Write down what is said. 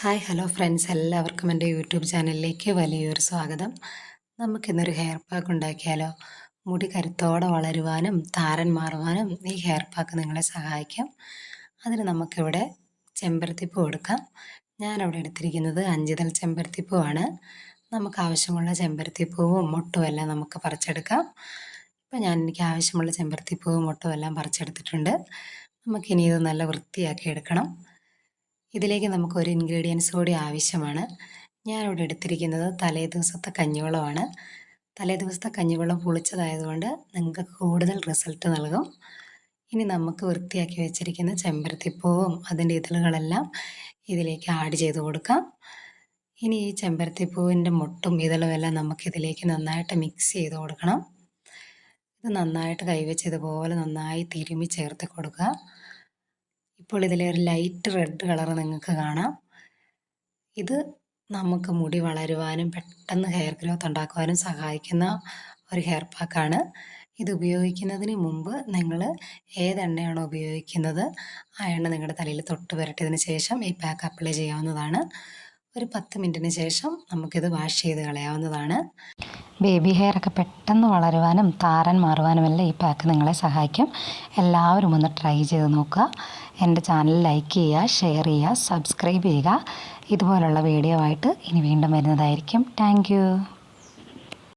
Hi hello friends. എല്ലാവർക്കും എന്റെ YouTube ചാനലിലേക്ക് വലിയൊരു സ്വാഗതം. നമുക്കിന്നൊരു ഹെയർ പാക്ക് ഉണ്ടാക്കിയാലോ? മുടി കരുത്തോടെ വളരുവാനും താരൻ മാറുവാനും ഈ ഹെയർ പാക്ക് നിങ്ങളെ സഹായിക്കും. അതിന് നമുക്കിവിടെ ചെമ്പരത്തിപ്പൂ എടുക്കാം. ഞാനവിടെ എടുത്തിരിക്കുന്നത് അഞ്ചുതൽ ചെമ്പരത്തിപ്പൂവാണ്. നമുക്ക് ആവശ്യമുള്ള ചെമ്പരത്തിപ്പൂവും മുട്ടും എല്ലാം നമുക്ക് പറിച്ചെടുക്കാം. ഇപ്പം ഞാൻ എനിക്ക് ആവശ്യമുള്ള ചെമ്പരത്തിപ്പൂവും മുട്ടും എല്ലാം പറിച്ചെടുത്തിട്ടുണ്ട്. നമുക്കിനി ഇത് നല്ല വൃത്തിയാക്കി എടുക്കണം. ഇതിലേക്ക് നമുക്ക് ഒരു ഇൻഗ്രീഡിയൻസ് കൂടി ആവശ്യമാണ്. ഞാനിവിടെ എടുത്തിരിക്കുന്നത് തലേ ദിവസത്തെ കഞ്ഞിവെള്ളമാണ്. തലേ ദിവസത്തെ കഞ്ഞിവെള്ളം പുളിച്ചതായതുകൊണ്ട് നിങ്ങൾക്ക് കൂടുതൽ റിസൾട്ട് നൽകും. ഇനി നമുക്ക് വൃത്തിയാക്കി വെച്ചിരിക്കുന്ന ചെമ്പരത്തിപ്പൂവും അതിന്റെ ഇതളുകളെല്ലാം ഇതിലേക്ക് ആഡ് ചെയ്ത് കൊടുക്കാം. ഇനി ഈ ചെമ്പരത്തിപ്പൂവിന്റെ മുട്ടും ഇതളും എല്ലാം നമുക്കിതിലേക്ക് നന്നായിട്ട് മിക്സ് ചെയ്ത് കൊടുക്കണം. ഇത് നന്നായിട്ട് കൈവച്ച് ഇതുപോലെ നന്നായി തിരുമ്മി ചേർത്ത് കൊടുക്കുക. ഇപ്പോൾ ഇതിലെ ഒരു ലൈറ്റ് റെഡ് കളർ നിങ്ങൾക്ക് കാണാം. ഇത് നമുക്ക് മുടി വളരുവാനും പെട്ടെന്ന് ഹെയർ ഗ്രോത്ത് ഉണ്ടാക്കുവാനും സഹായിക്കുന്ന ഒരു ഹെയർ പാക്കാണ് ഇത് ഉപയോഗിക്കുന്നതിന് മുമ്പ് നിങ്ങൾ ഏതെണ്ണയാണോ ഉപയോഗിക്കുന്നത് ആ എണ്ണ നിങ്ങളുടെ തലയിൽ തൊട്ട് പുരട്ടിയതിന് ശേഷം ഈ പാക്ക് അപ്ലൈ ചെയ്യാവുന്നതാണ്. ഒരു പത്ത് മിനിറ്റിന് ശേഷം നമുക്കിത് വാഷ് ചെയ്ത് കളയാവുന്നതാണ്. ബേബി ഹെയർ ഒക്കെ പെട്ടെന്ന് വളരുവാനും താരൻ മാറുവാനുമെല്ലാം ഈ പാക്ക് നിങ്ങളെ സഹായിക്കും. എല്ലാവരും ഒന്ന് ട്രൈ ചെയ്ത് നോക്കുക. എന്റെ ചാനൽ ലൈക്ക് ചെയ്യുക ഷെയർ ചെയ്യുക സബ്സ്ക്രൈബ് ചെയ്യുക. ഇതുപോലുള്ള വീഡിയോ ആയിട്ട് ഇനി വീണ്ടും വരുന്നതായിരിക്കും. താങ്ക്